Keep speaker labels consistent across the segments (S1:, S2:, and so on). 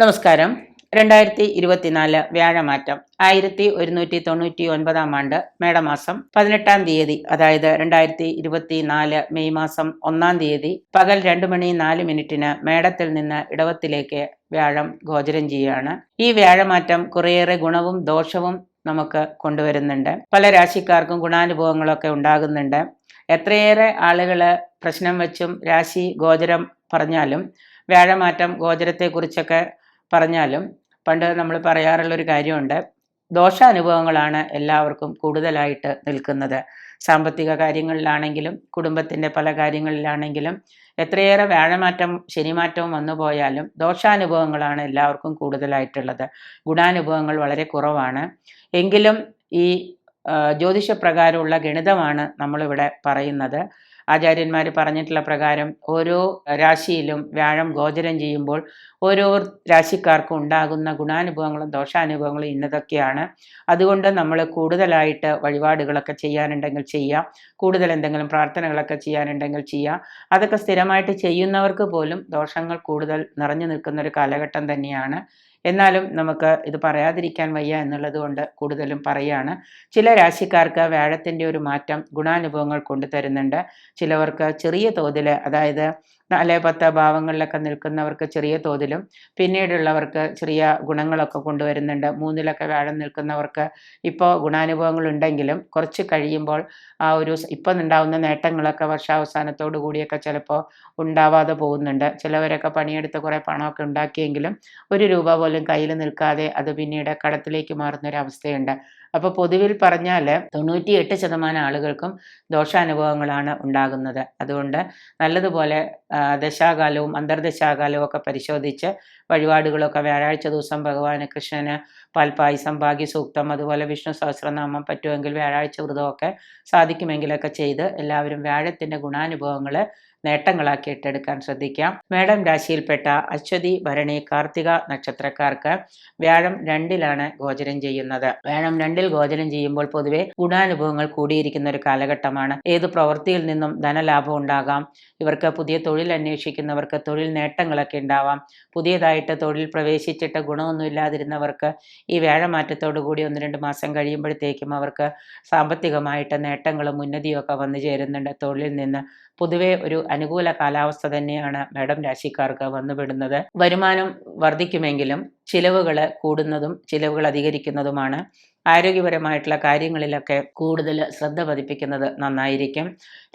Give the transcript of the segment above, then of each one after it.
S1: നമസ്കാരം. രണ്ടായിരത്തി ഇരുപത്തിനാല് വ്യാഴമാറ്റം. ആയിരത്തി ഒരുന്നൂറ്റി തൊണ്ണൂറ്റി ഒൻപതാം ആണ്ട് മേടമാസം പതിനെട്ടാം തീയതി. അതായത് രണ്ടായിരത്തി ഇരുപത്തിനാല് മെയ് മാസം ഒന്നാം തീയതി പകൽ രണ്ടു മണി നാല് മിനിറ്റിന് മേടത്തിൽ നിന്ന് ഇടവത്തിലേക്ക് വ്യാഴം ഗോചരം ചെയ്യുകയാണ്. ഈ വ്യാഴമാറ്റം കുറേയേറെ ഗുണവും ദോഷവും നമുക്ക് കൊണ്ടുവരുന്നുണ്ട്. പല രാശിക്കാർക്കും ഗുണാനുഭവങ്ങളൊക്കെ ഉണ്ടാകുന്നുണ്ട്. എത്രയേറെ ആളുകൾ പ്രശ്നം വെച്ചും രാശി ഗോചരം പറഞ്ഞാലും വ്യാഴമാറ്റം ഗോചരത്തെക്കുറിച്ചൊക്കെ പറഞ്ഞാലും പണ്ട് നമ്മൾ പറയാറുള്ളൊരു കാര്യമുണ്ട്. ദോഷാനുഭവങ്ങളാണ് എല്ലാവർക്കും കൂടുതലായിട്ട് നിൽക്കുന്നത്. സാമ്പത്തിക കാര്യങ്ങളിലാണെങ്കിലും കുടുംബത്തിന്റെ പല കാര്യങ്ങളിലാണെങ്കിലും എത്രയേറെ വ്യാഴമാറ്റം ശനിമാറ്റവും വന്നു പോയാലും ദോഷാനുഭവങ്ങളാണ് എല്ലാവർക്കും കൂടുതലായിട്ടുള്ളത്. ഗുണാനുഭവങ്ങൾ വളരെ കുറവാണ്. എങ്കിലും ഈ ജ്യോതിഷപ്രകാരമുള്ള ഗണിതമാണ് നമ്മളിവിടെ പറയുന്നത്. ആചാര്യന്മാർ പറഞ്ഞിട്ടുള്ള പ്രകാരം ഓരോ രാശിയിലും വ്യാഴം ഗോചരം ചെയ്യുമ്പോൾ ഓരോ രാശിക്കാർക്കും ഉണ്ടാകുന്ന ഗുണാനുഭവങ്ങളും ദോഷാനുഭവങ്ങളും ഇന്നതൊക്കെയാണ്. അതുകൊണ്ട് നമ്മൾ കൂടുതലായിട്ട് വഴിപാടുകളൊക്കെ ചെയ്യാനുണ്ടെങ്കിൽ ചെയ്യാം. കൂടുതൽ എന്തെങ്കിലും പ്രാർത്ഥനകളൊക്കെ ചെയ്യാനുണ്ടെങ്കിൽ ചെയ്യാം. അതൊക്കെ സ്ഥിരമായിട്ട് ചെയ്യുന്നവർക്ക് പോലും ദോഷങ്ങൾ കൂടുതൽ നിറഞ്ഞു നിൽക്കുന്ന ഒരു കാലഘട്ടം തന്നെയാണ്. എന്നാലും നമുക്ക് ഇത് പറയാതിരിക്കാൻ വയ്യ എന്നുള്ളത് കൊണ്ട് കൂടുതലും പറയാണ്. ചില രാശിക്കാർക്ക് വ്യാഴത്തിന്റെ ഒരു മാറ്റം ഗുണാനുഭവങ്ങൾ കൊണ്ടുതരുന്നുണ്ട്. ചിലവർക്ക് ചെറിയ തോതിൽ അതായത് നാല് പത്ത് ഭാവങ്ങളിലൊക്കെ നിൽക്കുന്നവർക്ക് ചെറിയ തോതിലും പിന്നീടുള്ളവർക്ക് ചെറിയ ഗുണങ്ങളൊക്കെ കൊണ്ടുവരുന്നുണ്ട്. മൂന്നിലൊക്കെ വ്യാഴം നിൽക്കുന്നവർക്ക് ഇപ്പോൾ ഗുണാനുഭവങ്ങൾ ഉണ്ടെങ്കിലും കുറച്ച് കഴിയുമ്പോൾ ആ ഒരു ഇപ്പം ഉണ്ടാവുന്ന നേട്ടങ്ങളൊക്കെ വർഷാവസാനത്തോടു കൂടിയൊക്കെ ചിലപ്പോൾ ഉണ്ടാവാതെ പോകുന്നുണ്ട്. ചിലവരൊക്കെ പണിയെടുത്ത് കുറേ പണമൊക്കെ ഉണ്ടാക്കിയെങ്കിലും ഒരു രൂപ പോലും കയ്യിൽ നിൽക്കാതെ അത് പിന്നീട് കടത്തിലേക്ക് മാറുന്ന ഒരു അവസ്ഥയുണ്ട് അപ്പോൾ പൊതുവിൽ പറഞ്ഞാൽ തൊണ്ണൂറ്റിയെട്ട് ശതമാനം ആളുകൾക്കും ദോഷാനുഭവങ്ങളാണ് ഉണ്ടാകുന്നത്. അതുകൊണ്ട് നല്ലതുപോലെ ദശാകാലവും അന്തർദശാകാലവും ഒക്കെ പരിശോധിച്ച് വഴിപാടുകളൊക്കെ വ്യാഴാഴ്ച ദിവസം ഭഗവാന് കൃഷ്ണന് പാൽപ്പായസം ഭാഗ്യസൂക്തം അതുപോലെ വിഷ്ണു സഹസ്രനാമം പറ്റുമെങ്കിൽ വ്യാഴാഴ്ച വ്രതമൊക്കെ സാധിക്കുമെങ്കിലൊക്കെ ചെയ്ത് എല്ലാവരും വ്യാഴത്തിന്റെ ഗുണാനുഭവങ്ങൾ നേട്ടങ്ങളാക്കി ഏറ്റെടുക്കാൻ ശ്രദ്ധിക്കാം. മേടം രാശിയിൽപ്പെട്ട അശ്വതി ഭരണി കാർത്തിക നക്ഷത്രക്കാർക്ക് വ്യാഴം രണ്ടിലാണ് ഗോചരം ചെയ്യുന്നത്. വ്യാഴം രണ്ടിൽ ഗോചരം ചെയ്യുമ്പോൾ പൊതുവെ ഗുണാനുഭവങ്ങൾ കൂടിയിരിക്കുന്ന ഒരു കാലഘട്ടമാണ്. ഏത് പ്രവൃത്തിയിൽ നിന്നും ധനലാഭം ഉണ്ടാകാം ഇവർക്ക് പുതിയ തൊഴിൽ അന്വേഷിക്കുന്നവർക്ക് തൊഴിൽ നേട്ടങ്ങളൊക്കെ ഉണ്ടാവാം പുതിയതായിട്ട് തൊഴിൽ പ്രവേശിച്ചിട്ട് ഗുണമൊന്നും ഇല്ലാതിരുന്നവർക്ക് ഈ വ്യാഴമാറ്റത്തോടു കൂടി ഒന്ന് രണ്ട് മാസം കഴിയുമ്പോഴത്തേക്കും അവർക്ക് സാമ്പത്തികമായിട്ട് നേട്ടങ്ങളും ഉന്നതിയും ഒക്കെ വന്നു ചേരുന്നുണ്ട് തൊഴിലിൽ നിന്ന്. പൊതുവെ ഒരു അനുകൂല കാലാവസ്ഥ തന്നെയാണ് മേടം രാശിക്കാർക്ക് വന്നുപെടുന്നത്. വരുമാനം വർദ്ധിക്കുമെങ്കിലും ചിലവുകൾ കൂടുന്നതും ചിലവുകൾ അധികരിക്കുന്നതുമാണ് ആരോഗ്യപരമായിട്ടുള്ള കാര്യങ്ങളിലൊക്കെ കൂടുതൽ ശ്രദ്ധ പതിപ്പിക്കുന്നത് നന്നായിരിക്കും.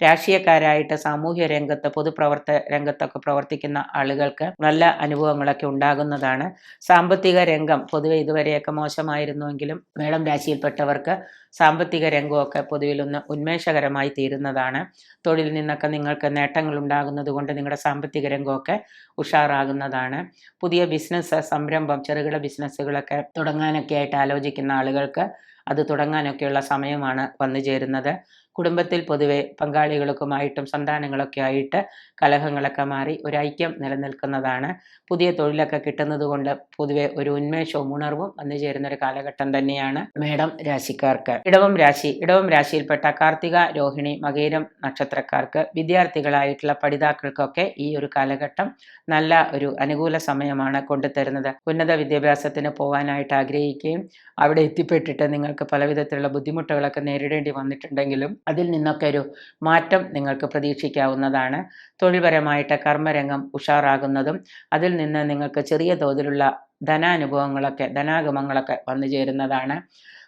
S1: രാഷ്ട്രീയക്കാരായിട്ട് സാമൂഹ്യ രംഗത്ത് പൊതുപ്രവർത്ത രംഗത്തൊക്കെ പ്രവർത്തിക്കുന്ന ആളുകൾക്ക് നല്ല അനുഭവങ്ങളൊക്കെ ഉണ്ടാകുന്നതാണ്. സാമ്പത്തിക രംഗം പൊതുവെ ഇതുവരെയൊക്കെ മോശമായിരുന്നുവെങ്കിലും മേടം രാശിയിൽപ്പെട്ടവർക്ക് സാമ്പത്തിക രംഗമൊക്കെ പൊതുവിലൊന്ന് ഉന്മേഷകരമായി തീരുന്നതാണ്. തൊഴിൽ നിന്നൊക്കെ നിങ്ങൾക്ക് നേട്ടങ്ങൾ ഉണ്ടാകുന്നത് കൊണ്ട് നിങ്ങളുടെ സാമ്പത്തിക രംഗമൊക്കെ ഉഷാറാകുന്നതാണ്. പുതിയ ബിസിനസ് സംരംഭം ചെറുകിട ബിസിനസ്സുകളൊക്കെ തുടങ്ങാനൊക്കെ ആയിട്ട് ആലോചിക്കുന്ന ആളുകൾക്ക് അത് തുടങ്ങാനൊക്കെയുള്ള സമയമാണ് വന്നു ചേരുന്നത്. കുടുംബത്തിൽ പൊതുവെ പങ്കാളികൾക്കുമായിട്ടും സന്താനങ്ങളൊക്കെ ആയിട്ട് കലഹങ്ങളൊക്കെ മാറി ഒരു ഐക്യം നിലനിൽക്കുന്നതാണ്. പുതിയ തൊഴിലൊക്കെ കിട്ടുന്നത് കൊണ്ട് പൊതുവെ ഒരു ഉന്മേഷവും ഉണർവും വന്നു ചേരുന്ന ഒരു കാലഘട്ടം തന്നെയാണ് മേടം രാശിക്കാർക്ക്. ഇടവം രാശി ഇടവം രാശിയിൽപ്പെട്ട കാർത്തിക രോഹിണി മകേരം നക്ഷത്രക്കാർക്ക് വിദ്യാർത്ഥികളായിട്ടുള്ള പഠിതാക്കൾക്കൊക്കെ ഈ ഒരു കാലഘട്ടം നല്ല ഒരു അനുകൂല സമയമാണ് കൊണ്ടുതരുന്നത്. ഉന്നത വിദ്യാഭ്യാസത്തിന് പോകാനായിട്ട് ആഗ്രഹിക്കുകയും അവിടെ എത്തിപ്പെട്ടിട്ട് നിങ്ങൾക്ക് പലവിധത്തിലുള്ള ബുദ്ധിമുട്ടുകളൊക്കെ നേരിടേണ്ടി വന്നിട്ടുണ്ടെങ്കിലും അതിൽ നിന്നൊക്കെ ഒരു മാറ്റം നിങ്ങൾക്ക് പ്രതീക്ഷിക്കാവുന്നതാണ്. തൊഴിൽപരമായിട്ട് കർമ്മരംഗം ഉഷാറാകുന്നതും അതിൽ നിന്ന് നിങ്ങൾക്ക് ചെറിയ തോതിലുള്ള ധനാനുഭവങ്ങളൊക്കെ ധനാഗമങ്ങളൊക്കെ വന്നു ചേരുന്നതാണ്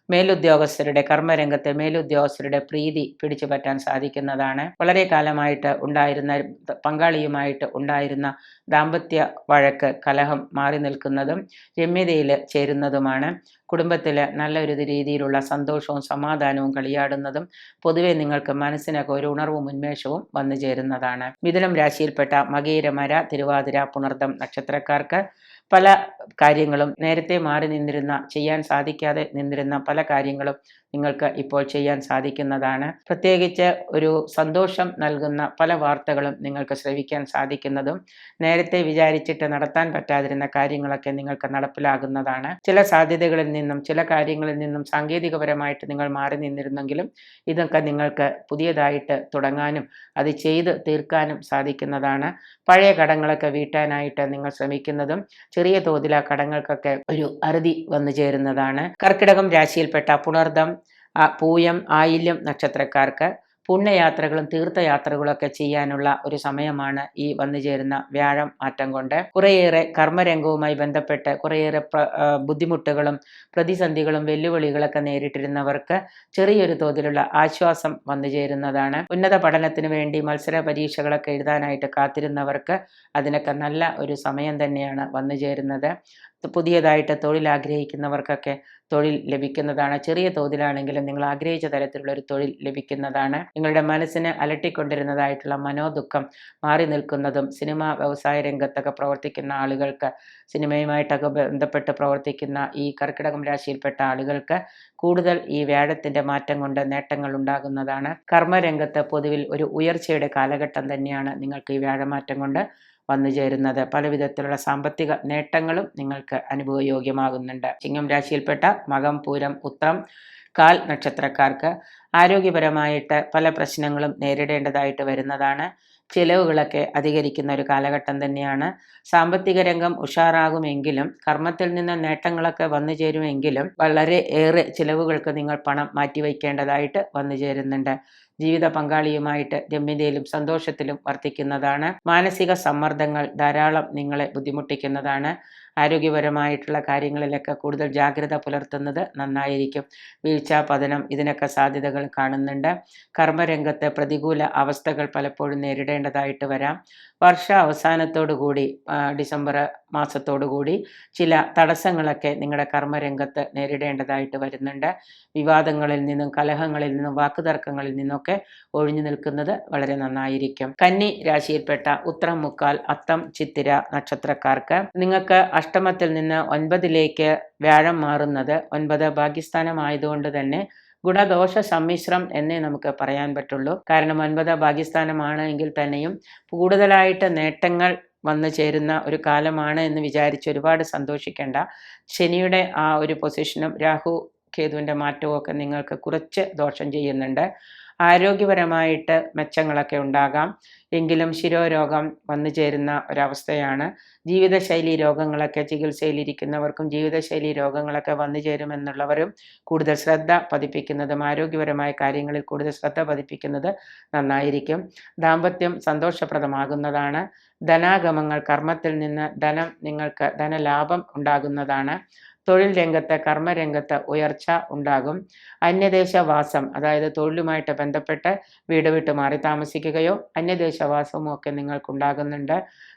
S1: മേലുദ്യോഗസ്ഥരുടെ കർമ്മരംഗത്തെ മേലുദ്യോഗസ്ഥരുടെ പ്രീതി പിടിച്ചു പറ്റാൻ സാധിക്കുന്നതാണ്. വളരെ കാലമായിട്ട് ഉണ്ടായിരുന്ന പങ്കാളിയുമായിട്ട് ഉണ്ടായിരുന്ന ദാമ്പത്യ വഴക്ക് കലഹം മാറി നിൽക്കുന്നതും രമ്യതയിൽ ചേരുന്നതുമാണ്. കുടുംബത്തിൽ നല്ലൊരു രീതിയിലുള്ള സന്തോഷവും സമാധാനവും കളിയാടുന്നതും പൊതുവെ നിങ്ങൾക്ക് മനസ്സിനൊക്കെ ഒരു ഉണർവും ഉന്മേഷവും വന്നു ചേരുന്നതാണ്. മിഥുനം രാശിയിൽപ്പെട്ട മകീരമര തിരുവാതിര പുണർദം നക്ഷത്രക്കാർക്ക് പല കാര്യങ്ങളും നേരത്തെ മാറി നിന്നിരുന്ന ചെയ്യാൻ സാധിക്കാതെ നിന്നിരുന്ന പല കാര്യങ്ങളും നിങ്ങൾക്ക് ഇപ്പോൾ ചെയ്യാൻ സാധിക്കുന്നതാണ്. പ്രത്യേകിച്ച് ഒരു സന്തോഷം നൽകുന്ന പല വാർത്തകളും നിങ്ങൾക്ക് ശ്രവിക്കാൻ സാധിക്കുന്നതും നേരത്തെ വിചാരിച്ചിട്ട് നടത്താൻ പറ്റാതിരുന്ന കാര്യങ്ങളൊക്കെ നിങ്ങൾക്ക് നടപ്പിലാകുന്നതാണ്. ചില സാധ്യതകളിൽ നിന്നും ചില കാര്യങ്ങളിൽ നിന്നും സാങ്കേതികപരമായിട്ട് നിങ്ങൾ മാറി നിന്നിരുന്നെങ്കിലും ഇതൊക്കെ നിങ്ങൾക്ക് പുതിയതായിട്ട് തുടങ്ങാനും അത് ചെയ്ത് തീർക്കാനും സാധിക്കുന്നതാണ്. പഴയ കടങ്ങളൊക്കെ വീട്ടാനായിട്ട് നിങ്ങൾ ശ്രമിക്കുന്നതും ചെറിയ തോതിലാ കടങ്ങൾക്കൊക്കെ ഒരു അറുതി വന്നു ചേരുന്നതാണ്. കർക്കിടകം രാശിയിൽപ്പെട്ട പുണർദം പൂയം ആയില്യം നക്ഷത്രക്കാർക്ക് പുണ്യയാത്രകളും തീർത്ഥയാത്രകളൊക്കെ ചെയ്യാനുള്ള ഒരു സമയമാണ് ഈ വന്നു ചേരുന്ന വ്യാഴം മാറ്റം കൊണ്ട്. കുറേയേറെ കർമ്മരംഗവുമായി ബന്ധപ്പെട്ട് കുറേയേറെ ബുദ്ധിമുട്ടുകളും പ്രതിസന്ധികളും വെല്ലുവിളികളൊക്കെ നേരിട്ടിരുന്നവർക്ക് ചെറിയൊരു തോതിലുള്ള ആശ്വാസം വന്നു ചേരുന്നതാണ്. ഉന്നത പഠനത്തിന് വേണ്ടി മത്സര പരീക്ഷകളൊക്കെ എഴുതാനായിട്ട് കാത്തിരുന്നവർക്ക് അതിനൊക്കെ നല്ല ഒരു സമയം തന്നെയാണ് വന്നു ചേരുന്നത്. പുതിയതായിട്ട് തൊഴിൽ ആഗ്രഹിക്കുന്നവർക്കൊക്കെ തൊഴിൽ ലഭിക്കുന്നതാണ്. ചെറിയ തോതിലാണെങ്കിലും നിങ്ങൾ ആഗ്രഹിച്ച തരത്തിലുള്ള ഒരു തൊഴിൽ ലഭിക്കുന്നതാണ്. നിങ്ങളുടെ മനസ്സിന് അലട്ടിക്കൊണ്ടിരുന്നതായിട്ടുള്ള മനോദുഃഖം മാറി നിൽക്കുന്നതും സിനിമാ വ്യവസായ രംഗത്തൊക്കെ പ്രവർത്തിക്കുന്ന ആളുകൾക്ക് സിനിമയുമായിട്ടൊക്കെ ബന്ധപ്പെട്ട് പ്രവർത്തിക്കുന്ന ഈ കർക്കിടകം രാശിയിൽപ്പെട്ട ആളുകൾക്ക് കൂടുതൽ ഈ വ്യാഴത്തിന്റെ മാറ്റം കൊണ്ട് നേട്ടങ്ങൾ ഉണ്ടാകുന്നതാണ്. കർമ്മരംഗത്ത് പൊതുവിൽ ഒരു ഉയർച്ചയുടെ കാലഘട്ടം തന്നെയാണ് നിങ്ങൾക്ക് ഈ വ്യാഴമാറ്റം കൊണ്ട് വന്നു ചേരുന്നത്. പല വിധത്തിലുള്ള സാമ്പത്തിക നേട്ടങ്ങളും നിങ്ങൾക്ക് അനുഭവയോഗ്യമാകുന്നുണ്ട്. ചിങ്ങം രാശിയിൽപ്പെട്ട മകം പൂരം ഉത്രം കാൽ നക്ഷത്രക്കാർക്ക് ആരോഗ്യപരമായിട്ട് പല പ്രശ്നങ്ങളും നേരിടേണ്ടതായിട്ട് വരുന്നതാണ്. ചിലവുകളൊക്കെ അധികരിക്കുന്ന ഒരു കാലഘട്ടം തന്നെയാണ്. സാമ്പത്തിക രംഗം ഉഷാറാകുമെങ്കിലും കർമ്മത്തിൽ നിന്ന് നേട്ടങ്ങളൊക്കെ വന്നു ചേരുമെങ്കിലും വളരെ ഏറെ ചിലവുകൾക്ക് നിങ്ങൾ പണം മാറ്റിവെക്കേണ്ടതായിട്ട് വന്നു ചേരുന്നുണ്ട്. ജീവിത പങ്കാളിയുമായിട്ട് രമ്യതയിലും സന്തോഷത്തിലും വർത്തിക്കുന്നതാണ്. മാനസിക സമ്മർദ്ദങ്ങൾ ധാരാളം നിങ്ങളെ ബുദ്ധിമുട്ടിക്കുന്നതാണ്. ആരോഗ്യപരമായിട്ടുള്ള കാര്യങ്ങളിലൊക്കെ കൂടുതൽ ജാഗ്രത പുലർത്തുന്നത് നന്നായിരിക്കും. വീഴ്ച പതനം ഇതിനൊക്കെ സാധ്യതകൾ കാണുന്നുണ്ട്. കർമ്മരംഗത്ത് പ്രതികൂല അവസ്ഥകൾ പലപ്പോഴും നേരിടേണ്ടതായിട്ട് വരാം. വർഷ അവസാനത്തോടു കൂടി ഡിസംബർ മാസത്തോടു കൂടി ചില തടസ്സങ്ങളൊക്കെ നിങ്ങളുടെ കർമ്മരംഗത്ത് നേരിടേണ്ടതായിട്ട് വരുന്നുണ്ട്. വിവാദങ്ങളിൽ നിന്നും കലഹങ്ങളിൽ നിന്നും വാക്കുതർക്കങ്ങളിൽ നിന്നൊക്കെ ഒഴിഞ്ഞു നിൽക്കുന്നത് വളരെ നന്നായിരിക്കും. കന്നി രാശിയിൽപ്പെട്ട ഉത്രം മുക്കാൽ അത്തം ചിത്തിര നക്ഷത്രക്കാർക്ക് നിങ്ങൾക്ക് അഷ്ടമത്തിൽ നിന്ന് ഒൻപതിലേക്ക് വ്യാഴം മാറുന്നത് ഒൻപത് ഭാഗ്യസ്ഥാനമായതുകൊണ്ട് തന്നെ ഗുണദോഷ സമ്മിശ്രം എന്നേ നമുക്ക് പറയാൻ പറ്റുള്ളൂ. കാരണം ഒൻപത് ഭാഗ്യസ്ഥാനമാണ് എങ്കിൽ തന്നെയും കൂടുതലായിട്ട് നേട്ടങ്ങൾ വന്നു ചേരുന്ന ഒരു കാലമാണ് എന്ന് വിചാരിച്ച് ഒരുപാട് സന്തോഷിക്കേണ്ട. ശനിയുടെ ആ ഒരു പൊസിഷനും രാഹു കേതുവിന്റെ മാറ്റവും ഒക്കെ നിങ്ങൾക്ക് കുറച്ച് ദോഷം ചെയ്യുന്നുണ്ട്. ആരോഗ്യപരമായിട്ട് മെച്ചങ്ങളൊക്കെ ഉണ്ടാകാം. എങ്കിലും ശിരോരോഗം വന്നു ചേരുന്ന ഒരവസ്ഥയാണ്. ജീവിതശൈലി രോഗങ്ങളൊക്കെ ചികിത്സയിലിരിക്കുന്നവർക്കും ജീവിതശൈലി രോഗങ്ങളൊക്കെ വന്നു ചേരുമെന്നുള്ളവരും കൂടുതൽ ശ്രദ്ധ പതിപ്പിക്കുന്നതും ആരോഗ്യപരമായ കാര്യങ്ങളിൽ കൂടുതൽ ശ്രദ്ധ പതിപ്പിക്കുന്നത് നന്നായിരിക്കും. ദാമ്പത്യം സന്തോഷപ്രദമാകുന്നതാണ്. ധനാഗമങ്ങൾ കർമ്മത്തിൽ നിന്ന് ധനം നിങ്ങൾക്ക് ധനലാഭം ഉണ്ടാകുന്നതാണ്. തൊഴിൽ രംഗത്ത് കർമ്മരംഗത്ത് ഉയർച്ച ഉണ്ടാകും. അന്യദേശവാസം അതായത് തൊഴിലുമായിട്ട് ബന്ധപ്പെട്ട് വീട് വിട്ട് മാറി താമസിക്കുകയോ അന്യദേശവാസമോ ഒക്കെ നിങ്ങൾക്കുണ്ടാകുന്നുണ്ട്.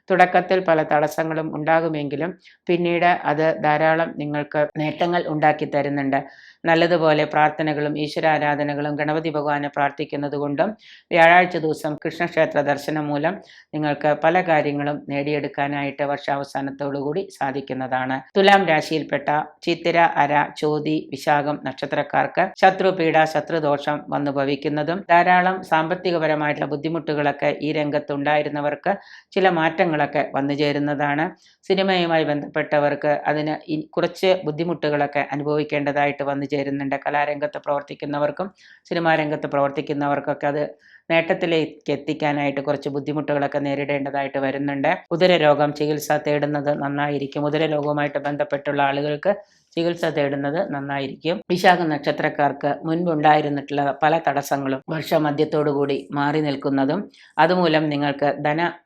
S1: തുടക്കത്തിൽ പല തടസ്സങ്ങളും ഉണ്ടാകുമെങ്കിലും പിന്നീട് അത് ധാരാളം നിങ്ങൾക്ക് നേട്ടങ്ങൾ ഉണ്ടാക്കി തരുന്നുണ്ട്. നല്ലതുപോലെ പ്രാർത്ഥനകളും ഈശ്വരാരാധനകളും ഗണപതി ഭഗവാനെ പ്രാർത്ഥിക്കുന്നത് കൊണ്ടും വ്യാഴാഴ്ച ദിവസം കൃഷ്ണക്ഷേത്ര ദർശനം മൂലം നിങ്ങൾക്ക് പല കാര്യങ്ങളും നേടിയെടുക്കാനായിട്ട് വർഷാവസാനത്തോടുകൂടി സാധിക്കുന്നതാണ്. തുലാം രാശിയിൽപ്പെട്ട ചിത്തിര അര ചോതി വിശാഖം നക്ഷത്രക്കാർക്ക് ശത്രുപീഡ ശത്രുദോഷം വന്നു ഭവിക്കുന്നതും ധാരാളം സാമ്പത്തികപരമായിട്ടുള്ള ബുദ്ധിമുട്ടുകളൊക്കെ ഈ രംഗത്തുണ്ടായിരുന്നവർക്ക് ചില മാറ്റങ്ങളൊക്കെ വന്നു ചേരുന്നതാണ്. സിനിമയുമായി ബന്ധപ്പെട്ടവർക്ക് അതിന് കുറച്ച് ബുദ്ധിമുട്ടുകളൊക്കെ അനുഭവിക്കേണ്ടതായിട്ട് വന്നു ചേരുന്നുണ്ട്. കലാരംഗത്ത് പ്രവർത്തിക്കുന്നവർക്കും സിനിമാ രംഗത്ത് പ്രവർത്തിക്കുന്നവർക്കൊക്കെ അത് നേട്ടത്തിലേക്ക് എത്തിക്കാനായിട്ട് കുറച്ച് ബുദ്ധിമുട്ടുകളൊക്കെ നേരിടേണ്ടതായിട്ട് വരുന്നുണ്ട്. ഉദരരോഗം ചികിത്സ തേടുന്നത് നന്നായിരിക്കും. ഉദരരോഗവുമായിട്ട് ബന്ധപ്പെട്ടുള്ള ആളുകൾക്ക് ചികിത്സ തേടുന്നത് നന്നായിരിക്കും. വിശാഖ നക്ഷത്രക്കാർക്ക് മുൻപുണ്ടായിരുന്നിട്ടുള്ള പല തടസ്സങ്ങളും വർഷമധ്യത്തോടുകൂടി മാറി നിൽക്കുന്നതും അതുമൂലം നിങ്ങൾക്ക് ധനഗമം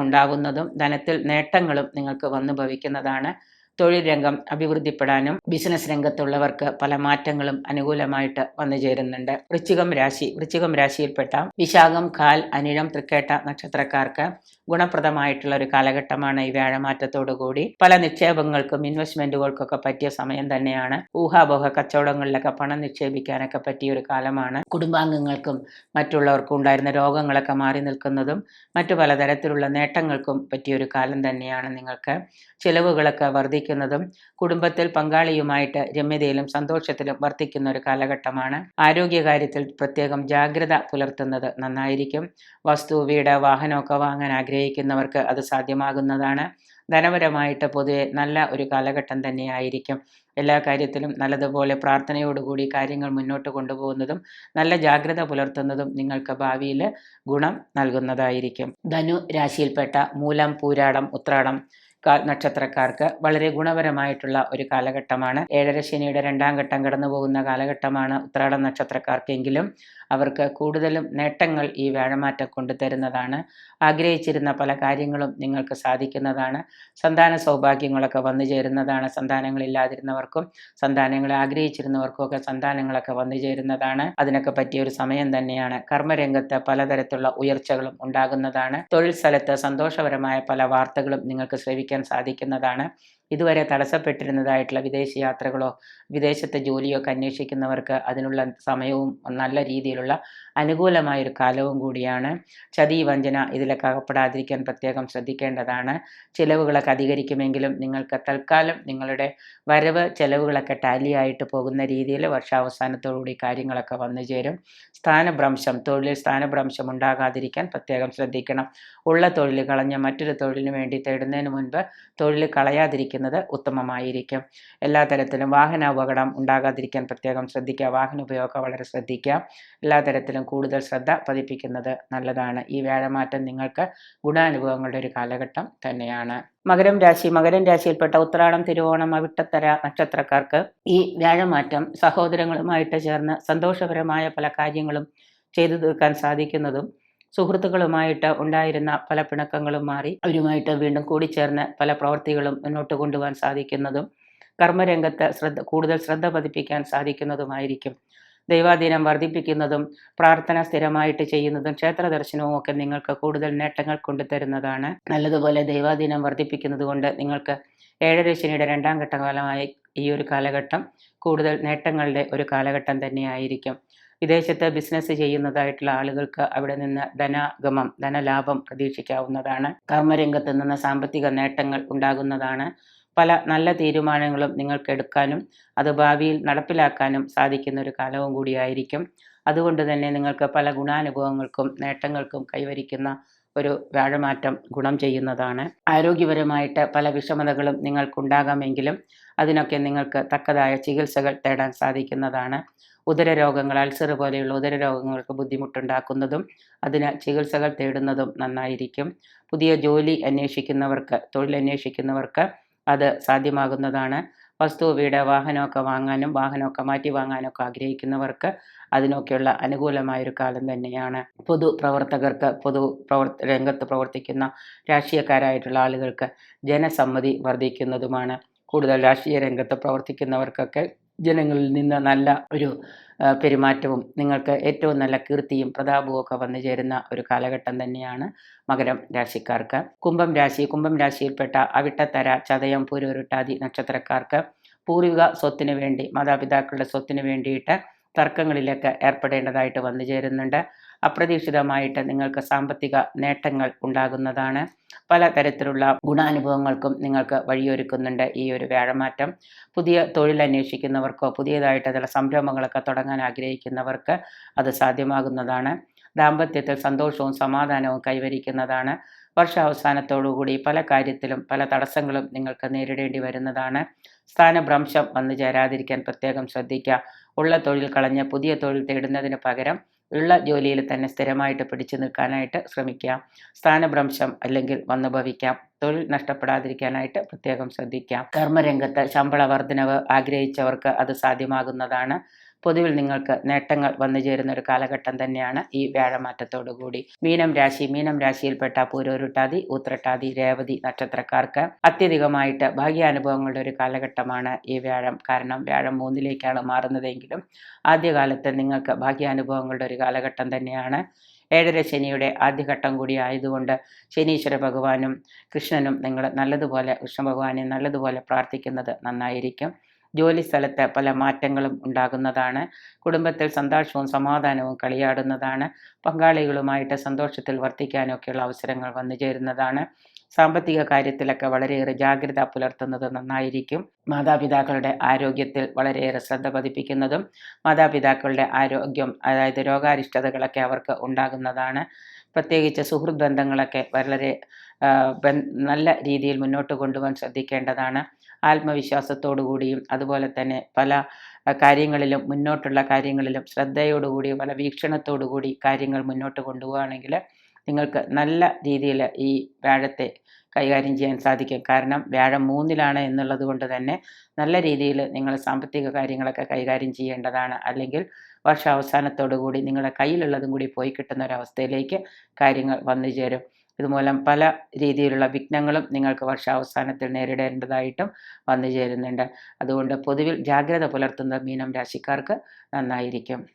S1: ഉണ്ടാകുന്നതും ധനത്തിൽ നേട്ടങ്ങളും നിങ്ങൾക്ക് വന്നു ഭവിക്കുന്നതാണ് തൊഴിൽ രംഗം അഭിവൃദ്ധിപ്പെടാനും ബിസിനസ് രംഗത്തുള്ളവർക്ക് പല മാറ്റങ്ങളും അനുകൂലമായിട്ട് വന്നു ചേരുന്നുണ്ട്. വൃശ്ചികം രാശി വൃശ്ചികം രാശിയിൽപ്പെട്ട വിശാഖം കാൽ അനിഴം തൃക്കേട്ട നക്ഷത്രക്കാർക്ക് ഗുണപ്രദമായിട്ടുള്ള ഒരു കാലഘട്ടമാണ് ഈ വ്യാഴമാറ്റത്തോടു കൂടി പല നിക്ഷേപങ്ങൾക്കും ഇൻവെസ്റ്റ്മെന്റുകൾക്കൊക്കെ പറ്റിയ സമയം തന്നെയാണ്. ഊഹാപോഹ കച്ചവടങ്ങളിലൊക്കെ പണം നിക്ഷേപിക്കാനൊക്കെ പറ്റിയ ഒരു കാലമാണ്. കുടുംബാംഗങ്ങൾക്കും മറ്റുള്ളവർക്കും ഉണ്ടായിരുന്ന രോഗങ്ങളൊക്കെ മാറി നിൽക്കുന്നതും മറ്റു പലതരത്തിലുള്ള നേട്ടങ്ങൾക്കും പറ്റിയൊരു കാലം തന്നെയാണ് നിങ്ങൾക്ക്. ചിലവുകളൊക്കെ വർദ്ധിക്കുന്നതും കുടുംബത്തിൽ പങ്കാളിയുമായിട്ട് രമ്യതയിലും സന്തോഷത്തിലും വർത്തിക്കുന്ന ഒരു കാലഘട്ടമാണ്. ആരോഗ്യകാര്യത്തിൽ പ്രത്യേകം ജാഗ്രത പുലർത്തുന്നത് നന്നായിരിക്കും. വസ്തു വീട് വാഹനമൊക്കെ വാങ്ങാൻ ആഗ്രഹിക്കുന്നവർക്ക് അത് സാധ്യമാകുന്നതാണ്. ധനപരമായിട്ട് പൊതുവെ നല്ല ഒരു കാലഘട്ടം തന്നെയായിരിക്കും. എല്ലാ കാര്യത്തിലും നല്ലതുപോലെ പ്രാർത്ഥനയോടുകൂടി കാര്യങ്ങൾ മുന്നോട്ട് കൊണ്ടുപോകുന്നതും നല്ല ജാഗ്രത പുലർത്തുന്നതും നിങ്ങൾക്ക് ഭാവിയിൽ ഗുണം നൽകുന്നതായിരിക്കും. ധനു രാശിയിൽപ്പെട്ട മൂലം പൂരാടം ഉത്രാടം നക്ഷത്രക്കാർക്ക് വളരെ ഗുണപരമായിട്ടുള്ള ഒരു കാലഘട്ടമാണ്. ഏഴര ശനിയുടെ രണ്ടാം ഘട്ടം കടന്നു പോകുന്ന കാലഘട്ടമാണ് ഉത്രാട നക്ഷത്രക്കാർക്കെങ്കിലും അവർക്ക് കൂടുതലും നേട്ടങ്ങൾ ഈ വ്യാഴമാറ്റം കൊണ്ടുതരുന്നതാണ് ആഗ്രഹിച്ചിരുന്ന പല കാര്യങ്ങളും നിങ്ങൾക്ക് സാധിക്കുന്നതാണ്. സന്താന സൗഭാഗ്യങ്ങളൊക്കെ വന്നു ചേരുന്നതാണ് സന്താനങ്ങളില്ലാതിരുന്നവർക്കും സന്താനങ്ങളെ ആഗ്രഹിച്ചിരുന്നവർക്കും ഒക്കെ സന്താനങ്ങളൊക്കെ വന്നു ചേരുന്നതാണ്. അതിനൊക്കെ പറ്റിയ ഒരു സമയം തന്നെയാണ്. കർമ്മരംഗത്ത് പലതരത്തിലുള്ള ഉയർച്ചകളും ഉണ്ടാകുന്നതാണ്. തൊഴിൽ സ്ഥലത്ത് സന്തോഷപരമായ പല വാർത്തകളും നിങ്ങൾക്ക് ശ്രവിക്കാൻ സാധിക്കുന്നതാണ്. ഇതുവരെ തടസ്സപ്പെട്ടിരുന്നതായിട്ടുള്ള വിദേശ യാത്രകളോ വിദേശത്തെ ജോലിയോ ഒക്കെ അന്വേഷിക്കുന്നവർക്ക് അതിനുള്ള സമയവും നല്ല രീതിയിലുള്ള അനുകൂലമായൊരു കാലവും കൂടിയാണ്. ചതി വഞ്ചന ഇതിലൊക്കെ അകപ്പെടാതിരിക്കാൻ പ്രത്യേകം ശ്രദ്ധിക്കേണ്ടതാണ്. ചിലവുകളൊക്കെ അധികരിക്കുമെങ്കിലും നിങ്ങൾക്ക് തൽക്കാലം നിങ്ങളുടെ വരവ് ചിലവുകളൊക്കെ ടാലി ആയിട്ട് പോകുന്ന രീതിയിൽ വർഷാവസാനത്തോടുകൂടി കാര്യങ്ങളൊക്കെ വന്നു ചേരും. സ്ഥാനഭ്രംശം തൊഴിലിൽ സ്ഥാനഭ്രംശം ഉണ്ടാകാതിരിക്കാൻ പ്രത്യേകം ശ്രദ്ധിക്കണം. ഉള്ള തൊഴിൽ കളഞ്ഞ മറ്റൊരു തൊഴിലിന് വേണ്ടി തേടുന്നതിന് മുൻപ് തൊഴിൽ കളയാതിരിക്കുന്നത് ഉത്തമമായിരിക്കും. എല്ലാ തരത്തിലും വാഹന അപകടം ഉണ്ടാകാതിരിക്കാൻ പ്രത്യേകം ശ്രദ്ധിക്കുക. വാഹന ഉപയോഗം വളരെ ശ്രദ്ധിക്കുക. എല്ലാ തരത്തിലും കൂടുതൽ ശ്രദ്ധ പതിപ്പിക്കുന്നത് നല്ലതാണ്. ഈ വ്യാഴമാറ്റം നിങ്ങൾക്ക് ഗുണാനുഭവങ്ങളുടെ ഒരു കാലഘട്ടം തന്നെയാണ്. മകരം രാശി. മകരം രാശിയിൽപ്പെട്ട ഉത്രാടം തിരുവോണം അവിട്ടത്തര നക്ഷത്രക്കാർക്ക് ഈ വ്യാഴമാറ്റം സഹോദരങ്ങളുമായിട്ട് ചേർന്ന് സന്തോഷപരമായ പല കാര്യങ്ങളും ചെയ്തു തീർക്കാൻ സാധിക്കുന്നതും സുഹൃത്തുക്കളുമായിട്ട് ഉണ്ടായിരുന്ന പല പിണക്കങ്ങളും മാറി അവരുമായിട്ട് വീണ്ടും കൂടിച്ചേർന്ന് പല പ്രവൃത്തികളും മുന്നോട്ട് കൊണ്ടുപോകാൻ സാധിക്കുന്നതും കർമ്മരംഗത്ത് ശ്രദ്ധ കൂടുതൽ ശ്രദ്ധ പതിപ്പിക്കാൻ സാധിക്കുന്നതുമായിരിക്കും. ദൈവാധീനം വർദ്ധിപ്പിക്കുന്നതും പ്രാർത്ഥന സ്ഥിരമായിട്ട് ചെയ്യുന്നതും ക്ഷേത്ര ദർശനവും ഒക്കെ നിങ്ങൾക്ക് കൂടുതൽ നേട്ടങ്ങൾ കൊണ്ടുതരുന്നതാണ് നല്ലതുപോലെ ദൈവാധീനം വർദ്ധിപ്പിക്കുന്നത് കൊണ്ട് നിങ്ങൾക്ക് ഏഴര ശനിയുടെ രണ്ടാം ഘട്ടകാലമായി ഈ ഒരു കാലഘട്ടം കൂടുതൽ നേട്ടങ്ങളുടെ ഒരു കാലഘട്ടം തന്നെയായിരിക്കും. വിദേശത്ത് ബിസിനസ് ചെയ്യുന്നതായിട്ടുള്ള ആളുകൾക്ക് അവിടെ നിന്ന് ധനാഗമം ധനലാഭം പ്രതീക്ഷിക്കാവുന്നതാണ്. കർമ്മരംഗത്ത് നിന്ന് സാമ്പത്തിക നേട്ടങ്ങൾ ഉണ്ടാകുന്നതാണ്. പല നല്ല തീരുമാനങ്ങളും നിങ്ങൾക്ക് എടുക്കാനും അത് ഭാവിയിൽ നടപ്പിലാക്കാനും സാധിക്കുന്ന ഒരു കാലവും കൂടിയായിരിക്കും അതുകൊണ്ട് തന്നെ നിങ്ങൾക്ക് പല ഗുണാനുഭവങ്ങൾക്കും നേട്ടങ്ങൾക്കും കൈവരിക്കുന്ന ഒരു വ്യാഴമാറ്റം ഗുണം ചെയ്യുന്നതാണ്. ആരോഗ്യപരമായിട്ട് പല വിഷമതകളും നിങ്ങൾക്കുണ്ടാകാമെങ്കിലും അതിനൊക്കെ നിങ്ങൾക്ക് തക്കതായ ചികിത്സകൾ തേടാൻ സാധിക്കുന്നതാണ്. ഉദരരോഗങ്ങൾ അൾസർ പോലെയുള്ള ഉദരരോഗങ്ങൾക്ക് ബുദ്ധിമുട്ടുണ്ടാക്കുന്നതും അതിന് ചികിത്സകൾ തേടുന്നതും നന്നായിരിക്കും. പുതിയ ജോലി അന്വേഷിക്കുന്നവർക്ക് തൊഴിൽ അന്വേഷിക്കുന്നവർക്ക് അത് സാധ്യമാകുന്നതാണ്. വസ്തു വീട് വാഹനമൊക്കെ വാങ്ങാനും വാഹനമൊക്കെ മാറ്റി വാങ്ങാനൊക്കെ ആഗ്രഹിക്കുന്നവർക്ക് അതിനൊക്കെയുള്ള അനുകൂലമായൊരു കാലം തന്നെയാണ്. പൊതു പ്രവർത്തകർക്ക് പൊതു പ്രവർത്ത രംഗത്ത് പ്രവർത്തിക്കുന്ന രാഷ്ട്രീയക്കാരായിട്ടുള്ള ആളുകൾക്ക് ജനസമ്മതി വർദ്ധിക്കുന്നതുമാണ്. കൂടുതൽ രാഷ്ട്രീയ രംഗത്ത് പ്രവർത്തിക്കുന്നവർക്കൊക്കെ ജനങ്ങളിൽ നിന്ന് നല്ല ഒരു പെരുമാറ്റവും നിങ്ങൾക്ക് ഏറ്റവും നല്ല കീർത്തിയും പ്രതാപവും ഒക്കെ വന്നു ചേരുന്ന ഒരു കാലഘട്ടം തന്നെയാണ് മകരം രാശിക്കാർക്ക്. കുംഭം രാശി കുംഭം രാശിയിൽപ്പെട്ട അവിട്ടത്തര ചതയം പൂരൊരുട്ടാതി നക്ഷത്രക്കാർക്ക് പൂർവിക സ്വത്തിന് വേണ്ടി മാതാപിതാക്കളുടെ സ്വത്തിന് വേണ്ടിയിട്ട് തർക്കങ്ങളിലൊക്കെ ഏർപ്പെടേണ്ടതായിട്ട് വന്നു ചേരുന്നുണ്ട്. അപ്രതീക്ഷിതമായിട്ട് നിങ്ങൾക്ക് സാമ്പത്തിക നേട്ടങ്ങൾ ഉണ്ടാകുന്നതാണ്. പല തരത്തിലുള്ള ഗുണാനുഭവങ്ങൾക്കും നിങ്ങൾക്ക് വഴിയൊരുക്കുന്നുണ്ട് ഈ ഒരു വ്യാഴമാറ്റം. പുതിയ തൊഴിൽ അന്വേഷിക്കുന്നവർക്കോ പുതിയതായിട്ട് ചില സംരംഭങ്ങളൊക്കെ തുടങ്ങാൻ ആഗ്രഹിക്കുന്നവർക്ക് അത് സാധ്യമാകുന്നതാണ്. ദാമ്പത്യത്തിൽ സന്തോഷവും സമാധാനവും കൈവരിക്കുന്നതാണ്. വർഷാവസാനത്തോടുകൂടി പല കാര്യത്തിലും പല തടസ്സങ്ങളും നിങ്ങൾക്ക് നേരിടേണ്ടി വരുന്നതാണ്. സ്ഥാനഭ്രംശം വന്നു ചേരാതിരിക്കാൻ പ്രത്യേകം ശ്രദ്ധിക്കുക. ഉള്ള തൊഴിൽ കളഞ്ഞ് പുതിയ തൊഴിൽ തേടുന്നതിന് പകരം ഉള്ള ജോലിയിൽ തന്നെ സ്ഥിരമായിട്ട് പിടിച്ചു നിൽക്കാനായിട്ട് ശ്രമിക്കുക സ്ഥാനഭ്രംശം അല്ലെങ്കിൽ വന്നു ഭവിക്കാം തൊഴിൽ നഷ്ടപ്പെടാതിരിക്കാനായിട്ട് പ്രത്യേകം ശ്രദ്ധിക്കാം. കർമ്മരംഗത്ത് ശമ്പള വർധനവ് ആഗ്രഹിച്ചവർക്ക് അത് സാധ്യമാകുന്നതാണ് പൊതുവിൽ നിങ്ങൾക്ക് നേട്ടങ്ങൾ വന്നു ചേരുന്ന ഒരു കാലഘട്ടം തന്നെയാണ് ഈ വ്യാഴമാറ്റത്തോടുകൂടി മീനം രാശി മീനം രാശിയിൽപ്പെട്ട പൂരോരുട്ടാതി ഊത്രട്ടാതി രേവതി നക്ഷത്രക്കാർക്ക് അത്യധികമായിട്ട് ഭാഗ്യാനുഭവങ്ങളുടെ ഒരു കാലഘട്ടമാണ് ഈ വ്യാഴം. കാരണം വ്യാഴം മൂന്നിലേക്കാണ് മാറുന്നതെങ്കിലും ആദ്യകാലത്ത് നിങ്ങൾക്ക് ഭാഗ്യാനുഭവങ്ങളുടെ ഒരു കാലഘട്ടം തന്നെയാണ്. ഏഴര ശനിയുടെ ആദ്യഘട്ടം കൂടി ആയതുകൊണ്ട് ശനീശ്വര ഭഗവാനും കൃഷ്ണനും നിങ്ങൾ നല്ലതുപോലെ കൃഷ്ണ ഭഗവാനെ നല്ലതുപോലെ പ്രാർത്ഥിക്കുന്നത് നന്നായിരിക്കും. ജോലി സ്ഥലത്ത് പല മാറ്റങ്ങളും ഉണ്ടാകുന്നതാണ്. കുടുംബത്തിൽ സന്തോഷവും സമാധാനവും കളിയാടുന്നതാണ്. പങ്കാളികളുമായിട്ട് സന്തോഷത്തിൽ വർത്തിക്കാനൊക്കെയുള്ള അവസരങ്ങൾ വന്നു ചേരുന്നതാണ്. സാമ്പത്തിക കാര്യത്തിലൊക്കെ വളരെയേറെ ജാഗ്രത പുലർത്തുന്നത് നന്നായിരിക്കും. മാതാപിതാക്കളുടെ ആരോഗ്യത്തിൽ വളരെയേറെ ശ്രദ്ധ പതിപ്പിക്കുന്നതും മാതാപിതാക്കളുടെ ആരോഗ്യം അതായത് രോഗാരിഷ്ടതകളൊക്കെ അവർക്ക് ഉണ്ടാകുന്നതാണ്. പ്രത്യേകിച്ച് സുഹൃത്ത് ബന്ധങ്ങളൊക്കെ വളരെ നല്ല രീതിയിൽ മുന്നോട്ട് കൊണ്ടുപോകാൻ ശ്രദ്ധിക്കേണ്ടതാണ്. ആത്മവിശ്വാസത്തോടു കൂടിയും അതുപോലെ തന്നെ പല കാര്യങ്ങളിലും മുന്നോട്ടുള്ള കാര്യങ്ങളിലും ശ്രദ്ധയോടുകൂടി പല വീക്ഷണത്തോടുകൂടി കാര്യങ്ങൾ മുന്നോട്ട് കൊണ്ടുപോവുകയാണെങ്കിൽ നിങ്ങൾക്ക് നല്ല രീതിയിൽ ഈ വ്യാഴത്തെ കൈകാര്യം ചെയ്യാൻ സാധിക്കും. കാരണം വ്യാഴം മൂന്നിലാണ് എന്നുള്ളത് കൊണ്ട് തന്നെ നല്ല രീതിയിൽ നിങ്ങൾ സാമ്പത്തിക കാര്യങ്ങളൊക്കെ കൈകാര്യം ചെയ്യേണ്ടതാണ്. അല്ലെങ്കിൽ വർഷാവസാനത്തോടു കൂടി നിങ്ങളുടെ കയ്യിലുള്ളതും കൂടി പോയി കിട്ടുന്ന ഒരവസ്ഥയിലേക്ക് കാര്യങ്ങൾ വന്നു ചേരും. ഇതുമൂലം പല രീതിയിലുള്ള വിഘ്നങ്ങളും നിങ്ങൾക്ക് വർഷാവസാനത്തിൽ നേരിടേണ്ടതായിട്ടും വന്നു ചേരുന്നുണ്ട്. അതുകൊണ്ട് പൊതുവിൽ ജാഗ്രത പുലർത്തുന്ന മീനം രാശിക്കാർക്ക് നന്നായിരിക്കും.